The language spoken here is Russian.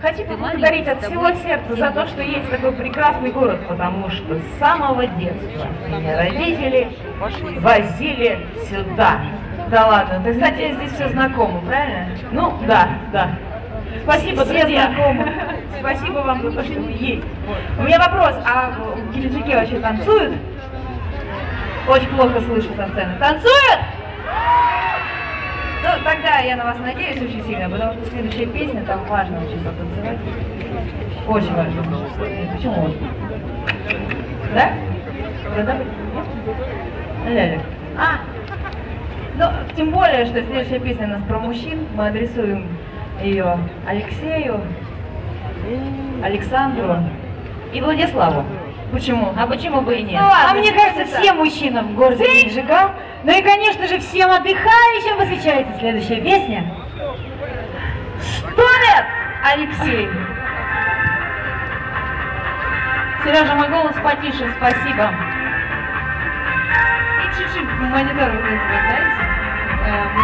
Хочу поблагодарить от всего сердца за то, что есть такой прекрасный город, потому что с самого детства меня родители возили сюда. Да ладно, ты, кстати, здесь все знакомо, правильно? Ну, да, да. Спасибо, Все друзья. знакомы. Спасибо вам за то, что вы есть. У меня вопрос, а в Геленджике вообще танцуют? Очень плохо слышу со сцены. Танцуют? Тогда я на вас надеюсь очень сильно, потому что следующая песня, там важно очень потанцевать. Очень важно. Почему важно? Да? Да, да? Ля-ля. А, ну, тем более, что следующая песня у нас про мужчин. Мы адресуем ее Алексею, Александру и Владиславу. Почему? А почему бы и нет? Ну ладно, а мне кажется, всем мужчинам в городе Геленджика, ну и, конечно же, всем отдыхающим посвящается следующая песня. Сто лет, Алексей! Сережа, мой голос потише, спасибо. И чуть-чуть монитор знаете? э, Чуть-чуть.